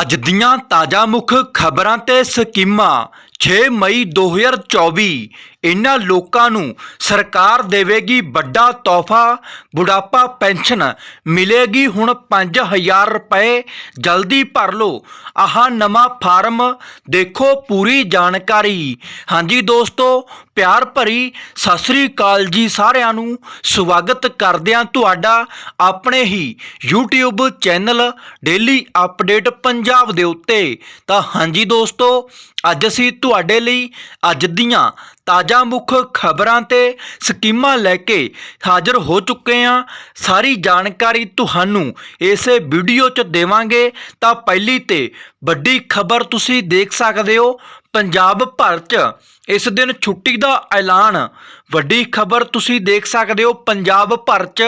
ਅੱਜ ਦੀਆਂ ਤਾਜ਼ਾ ਮੁੱਖ ਖਬਰਾਂ ਤੇ ਸਕੀਮਾਂ। 6 ਮਈ 2024 ਇਹਨਾਂ ਲੋਕਾਂ ਨੂੰ ਸਰਕਾਰ ਦੇਵੇਗੀ ਵੱਡਾ ਤੋਹਫਾ, ਬੁਢਾਪਾ ਪੈਨਸ਼ਨ ਮਿਲੇਗੀ ਹੁਣ 5000 ਰੁਪਏ। ਜਲਦੀ ਭਰ ਲਓ। ਆਹ ਨਵਾਂ ਫਾਰਮ ਦੇਖੋ ਪੂਰੀ ਜਾਣਕਾਰੀ। ਹਾਂਜੀ ਦੋਸਤੋ, ਪਿਆਰ ਭਰੀ ਸਤਿ ਸ੍ਰੀ ਅਕਾਲ ਜੀ ਸਾਰਿਆਂ ਨੂੰ। ਸਵਾਗਤ ਕਰਦਿਆਂ ਤੁਹਾਡਾ ਆਪਣੇ ਹੀ YouTube channel daily update Punjab ਦੇ ਉੱਤੇ। ਤਾਂ ਹਾਂਜੀ ਦੋਸਤੋ ਅੱਜ ਅਸੀਂ ਤੁਹਾਡੇ ਲਈ ਅੱਜ ਦੀਆਂ ਤਾਜ਼ਾ ਮੁੱਖ ਖਬਰਾਂ ਤੇ ਸਕੀਮਾਂ ਲੈ ਕੇ ਹਾਜ਼ਰ ਹੋ ਚੁੱਕੇ ਹਾਂ। ਸਾਰੀ ਜਾਣਕਾਰੀ ਤੁਹਾਨੂੰ ਇਸੇ ਵੀਡੀਓ 'ਚ ਦੇਵਾਂਗੇ। ਤਾਂ ਪਹਿਲੀ ਤੇ ਵੱਡੀ ਖਬਰ ਤੁਸੀਂ ਦੇਖ ਸਕਦੇ ਹੋ। ਪੰਜਾਬ ਭਰ 'ਚ ਇਸ ਦਿਨ ਛੁੱਟੀ ਦਾ ਐਲਾਨ। ਵੱਡੀ ਖਬਰ ਤੁਸੀਂ ਦੇਖ ਸਕਦੇ ਹੋ। ਪੰਜਾਬ ਭਰ 'ਚ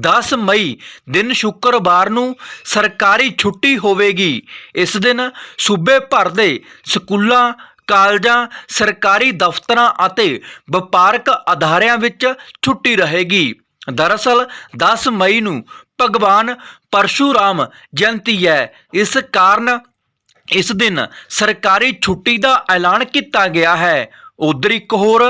10 ਮਈ ਦਿਨ ਸ਼ੁੱਕਰਵਾਰ ਨੂੰ ਸਰਕਾਰੀ ਛੁੱਟੀ ਹੋਵੇਗੀ। ਇਸ ਦਿਨ ਸੂਬੇ ਭਰ ਦੇ ਸਕੂਲਾਂ ਕਾਲਜਾਂ, ਸਰਕਾਰੀ ਦਫ਼ਤਰਾਂ ਅਤੇ ਵਪਾਰਕ ਅਦਾਰਿਆਂ ਵਿੱਚ ਛੁੱਟੀ ਰਹੇਗੀ। ਦਰਅਸਲ 10 ਮਈ ਨੂੰ ਭਗਵਾਨ ਪਰਸ਼ੂਰਾਮ ਜਯੰਤੀ ਹੈ। ਇਸ ਕਾਰਨ ਇਸ ਦਿਨ ਸਰਕਾਰੀ ਛੁੱਟੀ ਦਾ ਐਲਾਨ ਕੀਤਾ ਗਿਆ ਹੈ। ਉਧਰ ਇੱਕ ਹੋਰ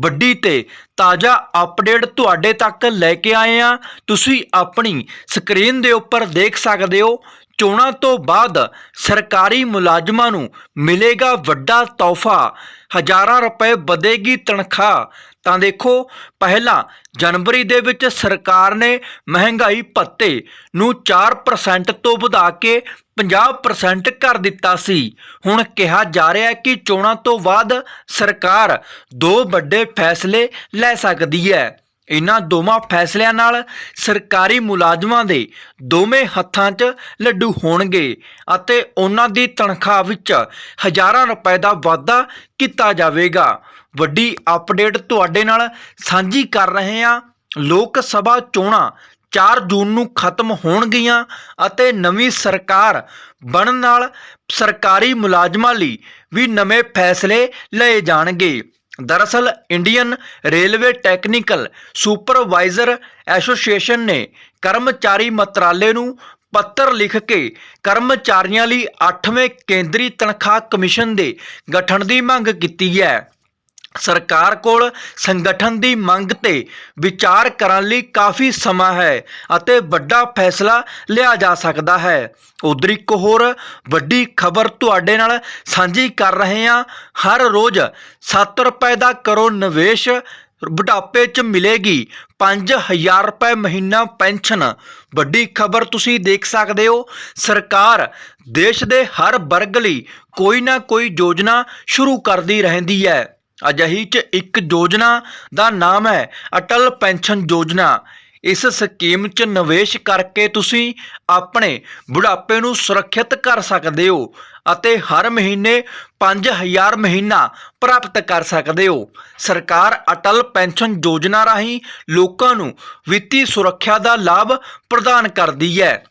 ਵੱਡੀ ਤੇ ਤਾਜ਼ਾ ਅਪਡੇਟ ਤੁਹਾਡੇ ਤੱਕ ਲੈ ਕੇ ਆਏ ਆ ਤੁਸੀਂ ਆਪਣੀ ਸਕਰੀਨ ਦੇ ਉੱਪਰ ਦੇਖ ਸਕਦੇ ਹੋ। ਚੋਣਾਂ ਤੋਂ ਬਾਅਦ ਸਰਕਾਰੀ ਮੁਲਾਜ਼ਮਾਂ ਨੂੰ ਮਿਲੇਗਾ ਵੱਡਾ ਤੋਹਫਾ। ਹਜ਼ਾਰਾਂ ਰੁਪਏ ਵਧੇਗੀ ਤਨਖਾਹ। ਤਾਂ ਦੇਖੋ, ਪਹਿਲਾਂ ਜਨਵਰੀ ਦੇ ਵਿੱਚ ਸਰਕਾਰ ਨੇ ਮਹਿੰਗਾਈ ਭੱਤੇ ਨੂੰ 4% ਤੋਂ ਵਧਾ ਕੇ 50% ਕਰ ਦਿੱਤਾ ਸੀ। ਹੁਣ ਕਿਹਾ ਜਾ ਰਿਹਾ ਹੈ ਕਿ ਚੋਣਾਂ ਤੋਂ ਬਾਅਦ ਸਰਕਾਰ ਦੋ ਵੱਡੇ ਫੈਸਲੇ ਲੈ ਸਕਦੀ ਹੈ। ਇਹਨਾਂ ਦੋਵਾਂ ਫੈਸਲਿਆਂ ਨਾਲ ਸਰਕਾਰੀ ਮੁਲਾਜ਼ਮਾਂ ਦੇ ਦੋਵੇਂ ਹੱਥਾਂ 'ਚ ਲੱਡੂ ਹੋਣਗੇ ਅਤੇ ਉਹਨਾਂ ਦੀ ਤਨਖਾਹ ਵਿੱਚ ਹਜ਼ਾਰਾਂ ਰੁਪਏ ਦਾ ਵਾਧਾ ਕੀਤਾ ਜਾਵੇਗਾ। ਵੱਡੀ ਅਪਡੇਟ ਤੁਹਾਡੇ ਨਾਲ ਸਾਂਝੀ ਕਰ ਰਹੇ ਹਾਂ। ਲੋਕ ਸਭਾ ਚੋਣਾਂ 4 ਜੂਨ ਨੂੰ ਖਤਮ ਹੋਣਗੀਆਂ ਅਤੇ ਨਵੀਂ ਸਰਕਾਰ ਬਣਨ ਨਾਲ ਸਰਕਾਰੀ ਮੁਲਾਜ਼ਮਾਂ ਲਈ ਵੀ ਨਵੇਂ ਫੈਸਲੇ ਲਏ ਜਾਣਗੇ। ਦਰਅਸਲ Indian railway technical supervisor association ਨੇ ਕਰਮਚਾਰੀ ਮੰਤਰਾਲੇ ਨੂੰ ਪੱਤਰ ਲਿਖ ਕੇ ਕਰਮਚਾਰੀਆਂ ਲਈ 8ਵੇਂ ਕੇਂਦਰੀ ਤਨਖਾਹ ਕਮਿਸ਼ਨ ਦੇ ਗਠਨ ਦੀ ਮੰਗ ਕੀਤੀ ਹੈ। ਸਰਕਾਰ ਕੋਲ ਸੰਗਠਨ ਦੀ ਮੰਗ ਤੇ ਵਿਚਾਰ ਕਰਨ ਲਈ ਕਾਫੀ ਸਮਾਂ ਹੈ ਅਤੇ ਵੱਡਾ ਫੈਸਲਾ ਲਿਆ ਜਾ ਸਕਦਾ ਹੈ। ਉਧਰ ਇੱਕ ਹੋਰ ਵੱਡੀ ਖਬਰ ਤੁਹਾਡੇ ਨਾਲ ਸਾਂਝੀ ਕਰ ਰਹੇ ਹਾਂ। ਹਰ ਰੋਜ਼ 7 ਰੁਪਏ ਦਾ ਕਰੋ ਨਿਵੇਸ਼ ਬੁਢਾਪੇ 'ਚ ਮਿਲੇਗੀ। 5000 ਰੁਪਏ ਮਹੀਨਾ ਪੈਨਸ਼ਨ। ਵੱਡੀ ਖਬਰ ਤੁਸੀਂ ਦੇਖ ਸਕਦੇ ਹੋ, ਸਰਕਾਰ ਦੇਸ਼ ਦੇ ਹਰ ਵਰਗ ਲਈ ਕੋਈ ਨਾ ਕੋਈ ਯੋਜਨਾ ਸ਼ੁਰੂ ਕਰਦੀ ਰਹਿੰਦੀ ਹੈ। ਅਜਿਹੀ ਚ ਇੱਕ ਯੋਜਨਾ ਦਾ ਨਾਮ ਹੈ ਅਟਲ ਪੈਨਸ਼ਨ ਯੋਜਨਾ। ਇਸ ਸਕੀਮ 'ਚ ਨਿਵੇਸ਼ ਕਰਕੇ ਤੁਸੀਂ ਆਪਣੇ ਬੁਢਾਪੇ ਨੂੰ ਸੁਰੱਖਿਅਤ ਕਰ ਸਕਦੇ ਹੋ ਅਤੇ ਹਰ ਮਹੀਨੇ 5000 ਮਹੀਨਾ ਪ੍ਰਾਪਤ ਕਰ ਸਕਦੇ ਹੋ। ਸਰਕਾਰ ਅਟਲ ਪੈਨਸ਼ਨ ਯੋਜਨਾ ਰਾਹੀਂ ਲੋਕਾਂ ਨੂੰ ਵਿੱਤੀ ਸੁਰੱਖਿਆ ਦਾ ਲਾਭ ਪ੍ਰਦਾਨ ਕਰਦੀ ਹੈ।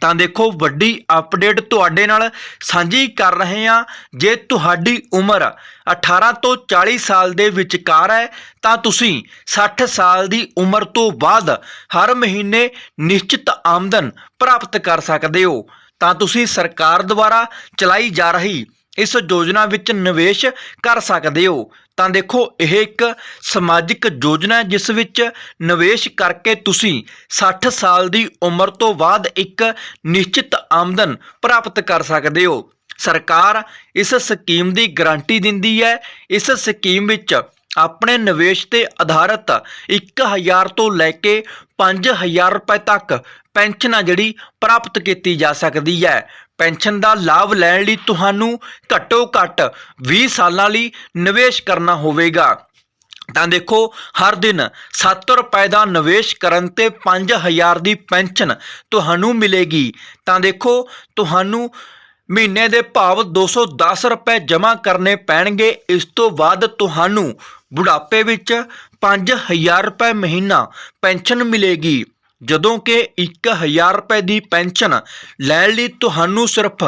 ਤਾਂ ਦੇਖੋ ਵੱਡੀ ਅਪਡੇਟ ਤੁਹਾਡੇ ਨਾਲ ਸਾਂਝੀ ਕਰ ਰਹੇ ਹਾਂ। ਜੇ ਤੁਹਾਡੀ ਉਮਰ 18 ਤੋਂ 40 ਸਾਲ ਦੇ ਵਿਚਕਾਰ ਹੈ, ਤਾਂ ਤੁਸੀਂ 60 ਸਾਲ ਦੀ ਉਮਰ ਤੋਂ ਬਾਅਦ ਹਰ ਮਹੀਨੇ ਨਿਸ਼ਚਿਤ ਆਮਦਨ ਪ੍ਰਾਪਤ ਕਰ ਸਕਦੇ ਹੋ। ਤਾਂ ਤੁਸੀਂ ਸਰਕਾਰ ਦੁਆਰਾ ਚਲਾਈ ਜਾ ਰਹੀ ਇਸ ਯੋਜਨਾ ਵਿੱਚ ਨਿਵੇਸ਼ ਕਰ ਸਕਦੇ ਹੋ। ਤਾਂ ਦੇਖੋ, ਇਹ ਇੱਕ ਸਮਾਜਿਕ ਯੋਜਨਾ ਹੈ, ਜਿਸ ਵਿੱਚ ਨਿਵੇਸ਼ ਕਰਕੇ ਤੁਸੀਂ 60 ਸਾਲ ਦੀ ਉਮਰ ਤੋਂ ਬਾਅਦ ਇੱਕ ਨਿਸ਼ਚਿਤ ਆਮਦਨ ਪ੍ਰਾਪਤ ਕਰ ਸਕਦੇ ਹੋ। ਸਰਕਾਰ ਇਸ ਸਕੀਮ ਦੀ ਗਾਰੰਟੀ ਦਿੰਦੀ ਹੈ। ਇਸ ਸਕੀਮ ਵਿੱਚ ਆਪਣੇ ਨਿਵੇਸ਼ ਤੇ ਆਧਾਰਿਤ 1000 ਤੋਂ ਲੈ ਕੇ 5000 ਰੁਪਏ ਤੱਕ ਪੈਨਸ਼ਨ ਆ ਜਿਹੜੀ ਪ੍ਰਾਪਤ ਕੀਤੀ ਜਾ ਸਕਦੀ ਹੈ। ਪੈਨਸ਼ਨ ਦਾ ਲਾਭ ਲੈਣ ਲਈ ਤੁਹਾਨੂੰ ਘੱਟੋ ਘੱਟ 20 ਸਾਲਾਂ ਲਈ ਨਿਵੇਸ਼ ਕਰਨਾ ਹੋਵੇਗਾ। ਤਾਂ ਦੇਖੋ, ਹਰ ਦਿਨ 7 ਰੁਪਏ ਦਾ ਨਿਵੇਸ਼ ਕਰਨ ਤੇ 5000 ਦੀ ਪੈਨਸ਼ਨ ਤੁਹਾਨੂੰ ਮਿਲੇਗੀ। ਤਾਂ ਦੇਖੋ, ਤੁਹਾਨੂੰ ਮਹੀਨੇ ਦੇ ਭਾਵ 210 ਰੁਪਏ ਜਮ੍ਹਾਂ ਕਰਨੇ ਪੈਣਗੇ। ਇਸ ਤੋਂ ਬਾਅਦ ਤੁਹਾਨੂੰ ਬੁਢਾਪੇ ਵਿੱਚ 5000 ਰੁਪਏ ਮਹੀਨਾ ਪੈਨਸ਼ਨ ਮਿਲੇਗੀ। ਜਦੋਂ ਕਿ 1000 ਰੁਪਏ ਦੀ ਪੈਨਸ਼ਨ ਲੈਣ ਲਈ ਤੁਹਾਨੂੰ ਸਿਰਫ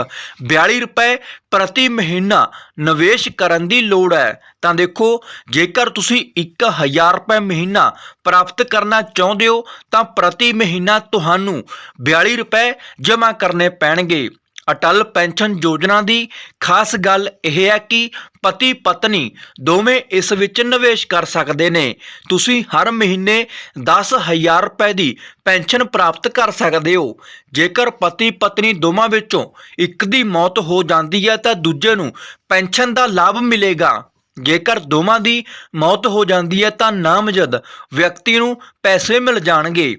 42 ਰੁਪਏ ਪ੍ਰਤੀ ਮਹੀਨਾ ਨਿਵੇਸ਼ ਕਰਨ ਦੀ ਲੋੜ ਹੈ। ਤਾਂ ਦੇਖੋ, ਜੇਕਰ ਤੁਸੀਂ 1000 ਰੁਪਏ ਮਹੀਨਾ ਪ੍ਰਾਪਤ ਕਰਨਾ ਚਾਹੁੰਦੇ ਹੋ, ਤਾਂ ਪ੍ਰਤੀ ਮਹੀਨਾ ਤੁਹਾਨੂੰ 42 ਰੁਪਏ ਜਮ੍ਹਾਂ ਕਰਨੇ ਪੈਣਗੇ। ਅਟਲ ਪੈਨਸ਼ਨ ਯੋਜਨਾ ਦੀ ਖਾਸ ਗੱਲ ਇਹ ਹੈ ਕਿ ਪਤੀ ਪਤਨੀ ਦੋਵੇਂ ਇਸ ਵਿੱਚ ਨਿਵੇਸ਼ ਕਰ ਸਕਦੇ ਨੇ। ਤੁਸੀਂ ਹਰ ਮਹੀਨੇ 10000 ਰੁਪਏ ਦੀ ਪੈਨਸ਼ਨ ਪ੍ਰਾਪਤ ਕਰ ਸਕਦੇ ਹੋ। ਜੇਕਰ ਪਤੀ ਪਤਨੀ ਦੋਵਾਂ ਵਿੱਚੋਂ ਇੱਕ ਦੀ ਮੌਤ ਹੋ ਜਾਂਦੀ ਹੈ ਤਾਂ ਦੂਜੇ ਨੂੰ ਪੈਨਸ਼ਨ ਦਾ ਲਾਭ ਮਿਲੇਗਾ। ਜੇਕਰ ਦੋਵਾਂ ਦੀ ਮੌਤ ਹੋ ਜਾਂਦੀ ਹੈ ਤਾਂ ਨਾਮਜ਼ਦ ਵਿਅਕਤੀ ਨੂੰ ਪੈਸੇ ਮਿਲ ਜਾਣਗੇ।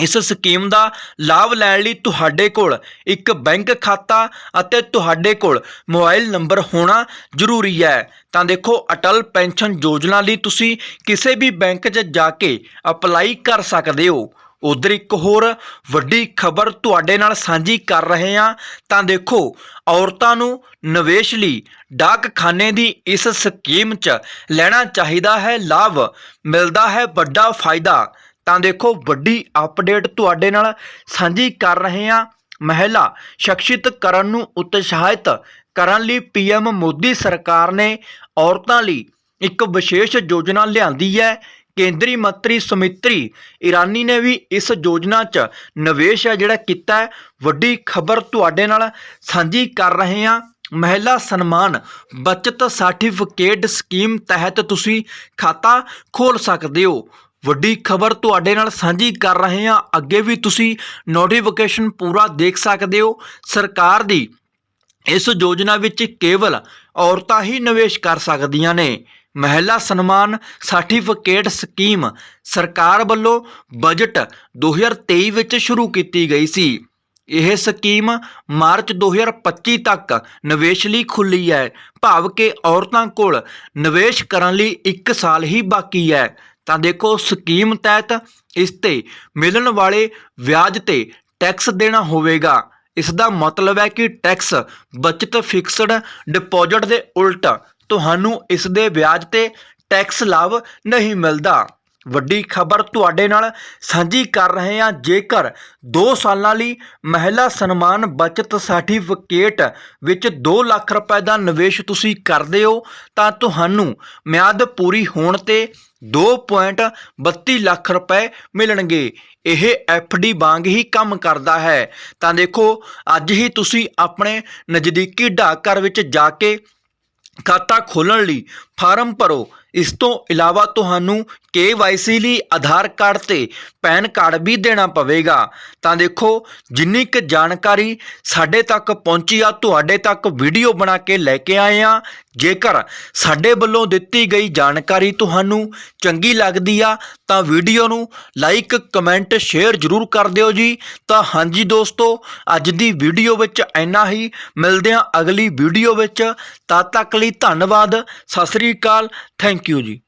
ਇਸ ਸਕੀਮ ਦਾ ਲਾਭ ਲੈਣ ਲਈ ਤੁਹਾਡੇ ਕੋਲ ਇੱਕ ਬੈਂਕ ਖਾਤਾ ਅਤੇ ਤੁਹਾਡੇ ਕੋਲ ਮੋਬਾਈਲ ਨੰਬਰ ਹੋਣਾ ਜ਼ਰੂਰੀ ਹੈ। ਤਾਂ ਦੇਖੋ, ਅਟਲ ਪੈਨਸ਼ਨ ਯੋਜਨਾ ਲਈ ਤੁਸੀਂ ਕਿਸੇ ਵੀ ਬੈਂਕ 'ਚ ਜਾ ਕੇ ਅਪਲਾਈ ਕਰ ਸਕਦੇ ਹੋ। ਉਧਰ ਇੱਕ ਹੋਰ ਵੱਡੀ ਖਬਰ ਤੁਹਾਡੇ ਨਾਲ ਸਾਂਝੀ ਕਰ ਰਹੇ ਹਾਂ। ਤਾਂ ਦੇਖੋ, ਔਰਤਾਂ ਨੂੰ ਨਿਵੇਸ਼ ਲਈ ਡਾਕਖਾਨੇ ਦੀ ਇਸ ਸਕੀਮ 'ਚ ਲੈਣਾ ਚਾਹੀਦਾ ਹੈ। ਲਾਭ ਮਿਲਦਾ ਹੈ, ਵੱਡਾ ਫਾਇਦਾ। ਤਾਂ ਦੇਖੋ ਵੱਡੀ ਅਪਡੇਟ ਤੁਹਾਡੇ ਨਾਲ ਸਾਂਝੀ ਕਰ ਰਹੇ ਹਾਂ। ਮਹਿਲਾ ਸ਼ਖਸੀਤ ਕਰਨ ਨੂੰ ਉਤਸ਼ਾਹਿਤ ਕਰਨ ਲਈ ਪੀਐਮ ਮੋਦੀ ਸਰਕਾਰ ਨੇ ਔਰਤਾਂ ਲਈ ਇੱਕ ਵਿਸ਼ੇਸ਼ ਯੋਜਨਾ ਲਿਆਂਦੀ ਹੈ। ਕੇਂਦਰੀ ਮੰਤਰੀ ਸਮਿਤਰੀ ਇਰਾਨੀ ਨੇ ਵੀ ਇਸ ਯੋਜਨਾ 'ਚ ਨਿਵੇਸ਼ ਹੈ ਜਿਹੜਾ ਕੀਤਾ ਵੱਡੀ ਖਬਰ ਤੁਹਾਡੇ ਨਾਲ ਸਾਂਝੀ ਕਰ ਰਹੇ ਹਾਂ। ਮਹਿਲਾ ਸਨਮਾਨ ਬਚਤ ਸਰਟੀਫਿਕੇਟ ਸਕੀਮ ਤਹਿਤ ਤੁਸੀਂ ਖਾਤਾ ਖੋਲ ਸਕਦੇ ਹੋ। ਵੱਡੀ ਖਬਰ ਤੁਹਾਡੇ ਨਾਲ ਸਾਂਝੀ ਕਰ ਰਹੇ ਹਾਂ। ਅੱਗੇ ਵੀ ਤੁਸੀਂ ਨੋਟੀਫਿਕੇਸ਼ਨ ਪੂਰਾ ਦੇਖ ਸਕਦੇ ਹੋ। ਸਰਕਾਰ ਦੀ ਇਸ ਯੋਜਨਾ ਵਿੱਚ ਕੇਵਲ ਔਰਤਾਂ ਹੀ ਨਿਵੇਸ਼ ਕਰ ਸਕਦੀਆਂ ਨੇ। ਮਹਿਲਾ ਸਨਮਾਨ ਸਰਟੀਫਿਕੇਟ ਸਕੀਮ ਸਰਕਾਰ ਵੱਲੋਂ ਬਜਟ 2023 ਵਿੱਚ ਸ਼ੁਰੂ ਕੀਤੀ ਗਈ ਸੀ। ਇਹ ਸਕੀਮ ਮਾਰਚ 2025 ਤੱਕ ਨਿਵੇਸ਼ ਲਈ ਖੁੱਲੀ ਹੈ। ਭਾਵ ਕਿ ਔਰਤਾਂ ਕੋਲ ਨਿਵੇਸ਼ ਕਰਨ ਲਈ 1 ਸਾਲ ਹੀ ਬਾਕੀ ਹੈ। ਤਾਂ ਦੇਖੋ ਸਕੀਮ ਤਹਿਤ ਇਸ ਤੇ ਮਿਲਣ ਵਾਲੇ ਵਿਆਜ ਤੇ ਟੈਕਸ ਦੇਣਾ ਹੋਵੇਗਾ। ਇਸ ਦਾ ਮਤਲਬ ਹੈ ਕਿ ਟੈਕਸ ਬਚਤ ਫਿਕਸਡ ਡਿਪੋਜਿਟ ਦੇ ਉਲਟ ਤੁਹਾਨੂੰ ਇਸ ਦੇ ਵਿਆਜ ਤੇ ਟੈਕਸ ਲਾਭ ਨਹੀਂ ਮਿਲਦਾ। ਵੱਡੀ ਖਬਰ ਤੁਹਾਡੇ ਨਾਲ ਸਾਂਝੀ ਕਰ ਰਹੇ ਹਾਂ। ਜੇਕਰ 2 ਸਾਲਾਂ ਲਈ ਮਹਿਲਾ ਸਨਮਾਨ ਬਚਤ ਸਰਟੀਫਿਕੇਟ ਵਿੱਚ 2 ਲੱਖ ਰੁਪਏ ਦਾ ਨਿਵੇਸ਼ ਤੁਸੀਂ ਕਰਦੇ ਹੋ, ਤਾਂ ਤੁਹਾਨੂੰ ਮਿਆਦ ਪੂਰੀ ਹੋਣ ਤੇ 2.32 ਲੱਖ ਰੁਪਏ ਮਿਲਣਗੇ। ਇਹ ਡੀ ਵਾਂਗ ਹੀ ਕੰਮ ਕਰਦਾ ਹੈ। ਤਾਂ ਦੇਖੋ, ਅੱਜ ਹੀ ਤੁਸੀਂ ਆਪਣੇ ਨਜ਼ਦੀਕੀ ਡਾਕਘਰ ਵਿੱਚ ਜਾ ਕੇ ਖਾਤਾ ਖੋਲਣ ਲਈ ਫਾਰਮ ਭਰੋ। ਇਸ ਤੋਂ ਇਲਾਵਾ ਤੁਹਾਨੂੰ KYC ਲਈ ਆਧਾਰ ਕਾਰਡ ਤੇ ਪੈਨ ਕਾਰਡ ਵੀ ਦੇਣਾ ਪਵੇਗਾ। ਤਾਂ ਦੇਖੋ, ਜਿੰਨੀ ਕੁ ਜਾਣਕਾਰੀ ਸਾਡੇ ਤੱਕ ਪਹੁੰਚੀ ਆ, ਤੁਹਾਡੇ ਤੱਕ ਵੀਡੀਓ ਬਣਾ ਕੇ ਲੈ ਕੇ ਆਏ ਆ, ਜੇਕਰ ਸਾਡੇ ਵੱਲੋਂ ਦਿੱਤੀ ਗਈ ਜਾਣਕਾਰੀ ਤੁਹਾਨੂੰ ਚੰਗੀ ਲੱਗਦੀ ਆ, ਤਾਂ ਵੀਡੀਓ ਨੂੰ ਲਾਈਕ, ਕਮੈਂਟ, ਸ਼ੇਅਰ ਜ਼ਰੂਰ ਕਰ ਦਿਓ ਜੀ। ਤਾਂ ਹਾਂਜੀ ਦੋਸਤੋ, ਅੱਜ ਦੀ ਵੀਡੀਓ ਵਿੱਚ ਇੰਨਾ ਹੀ। ਮਿਲਦੇ ਹਾਂ ਅਗਲੀ ਵੀਡੀਓ ਵਿੱਚ। ਤਦ ਤੱਕ ਲਈ ਧੰਨਵਾਦ। ਸਤਿ ਸ੍ਰੀ ਅਕਾਲ। ਥੈਂਕ ਥੈਂਕ ਯੂ ਜੀ?